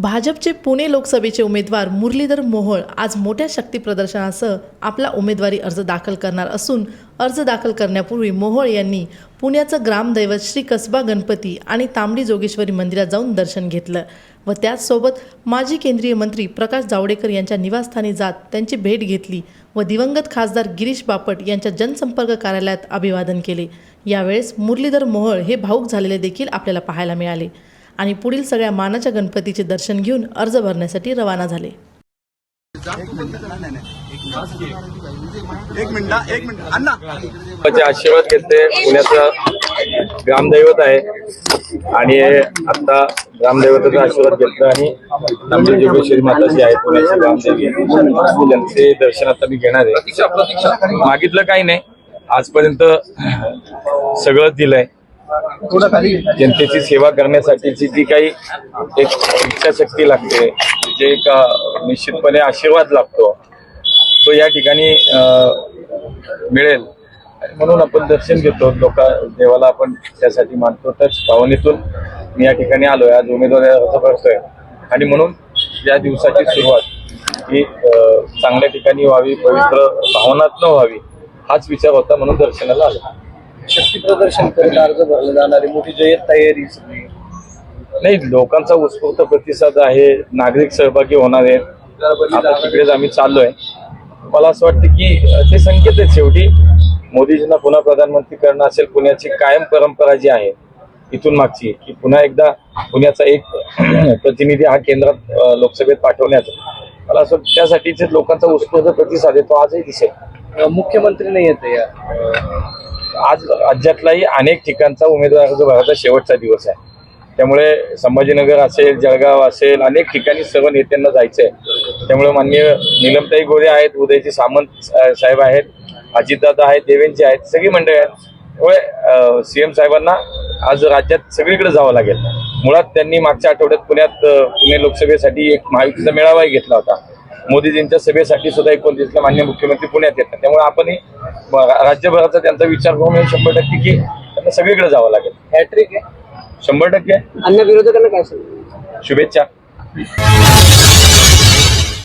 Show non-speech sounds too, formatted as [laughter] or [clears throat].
भाजपचे पुणे लोकसभेचे उमेदवार मुरलीधर मोहोळ आज मोठ्या शक्ती प्रदर्शनासह आपला उमेदवारी अर्ज दाखल करणार असून अर्ज दाखल करण्यापूर्वी मोहोळ यांनी पुण्याचं ग्रामदैवत श्री कसबा गणपती आणि तांबडी जोगेश्वरी मंदिरात जाऊन दर्शन घेतलं व त्याचसोबत माजी केंद्रीय मंत्री प्रकाश जावडेकर यांच्या निवासस्थानी जात त्यांची भेट घेतली व दिवंगत खासदार गिरीश बापट यांच्या जनसंपर्क कार्यालयात अभिवादन केले. यावेळेस मुरलीधर मोहोळ हे भाऊक झालेले देखील आपल्याला पाहायला मिळाले. आणि पुढील सगळ्या मानाच्या गणपतीचे दर्शन घेऊन अर्ज भरण्यासाठी रवाना झाले. एक मिनिट एक मिनिट. अण्णा. चे आशीर्वाद घेतले पुण्याचं ग्रामदैवत आहे. आणि आता ग्रामदैवताचा आशीर्वाद घेतला आणि आमची जोगेश्वरी माता जी आहे पुण्याची ग्रामदेवी त्यांचे दर्शन आता मी घेणार आहे. मागितलं काही नाही. आजपर्यंत सगळं दिलंय. जनतेची सेवा करण्यासाठीची जी काही एक इच्छाशक्ती लागते जे एक निश्चितपणे आशीर्वाद लागतो तो या ठिकाणी मिळेल. म्हणून आपण दर्शन घेतो लोक देवाला आपण त्यासाठी मानतो. त्याच भावनेतून मी या ठिकाणी आलोय आज उमेदवारी अर्ज करतोय आणि म्हणून या दिवसाची सुरुवात ही चांगल्या ठिकाणी व्हावी पवित्र भावनात्न व्हावी हाच विचार होता म्हणून दर्शनाला आलो. शक्ती प्रदर्शन करीत अर्ज भरले जाणारी मोठी जय्यत तयारी सगळी. नाही लोकांचा उत्स्फूर्त प्रतिसाद आहे नागरिक सहभागी होणार आहेत. आता तिकडेच आम्ही चाललोय. मला असं वाटतं की ते संकेत आहेत शेवटी. मोदीजींना पुन्हा प्रधानमंत्री करणं असेल पुण्याची कायम परंपरा जी आहे इथून मागची की पुन्हा एकदा पुण्याचा एक [clears throat] प्रतिनिधी हा केंद्रात लोकसभेत पाठवण्याचा मला असं त्यासाठीचे लोकांचा उत्स्फूर्त प्रतिसाद आहे तो आजही दिसेल. मुख्यमंत्री नाही येते या. आज राज्यातलाही अनेक ठिकाणचा उमेदवार अर्ज भरायचा शेवटचा दिवस आहे. त्यामुळे संभाजीनगर असेल जळगाव असेल अनेक ठिकाणी सर्व नेत्यांना आहे त्यामुळे माननीय निलमताई गोरे आहेत उदयजी सामंत साहेब आहेत अजितदादा आहेत देवेंचे आहेत सगळी मंडळी आहेत. त्यामुळे सीएम साहेबांना आज राज्यात सगळीकडे जावं लागेल. मुळात त्यांनी मागच्या आठवड्यात पुण्यात पुणे लोकसभेसाठी एक महायुतीचा मेळावाही घेतला होता. मोदीजींच्या सभेसाठी सुद्धा एकोणतीसला मान्य मुख्यमंत्री पुण्यात येतात. त्यामुळे आपणही राज्यभराचा त्यांचा विचार करून शंभर टक्के की त्यांना सगळीकडे जावं लागेल. हॅट्रिक आहे. शंभर टक्के. अन्य विरोधकांना काय सांगू? शुभेच्छा.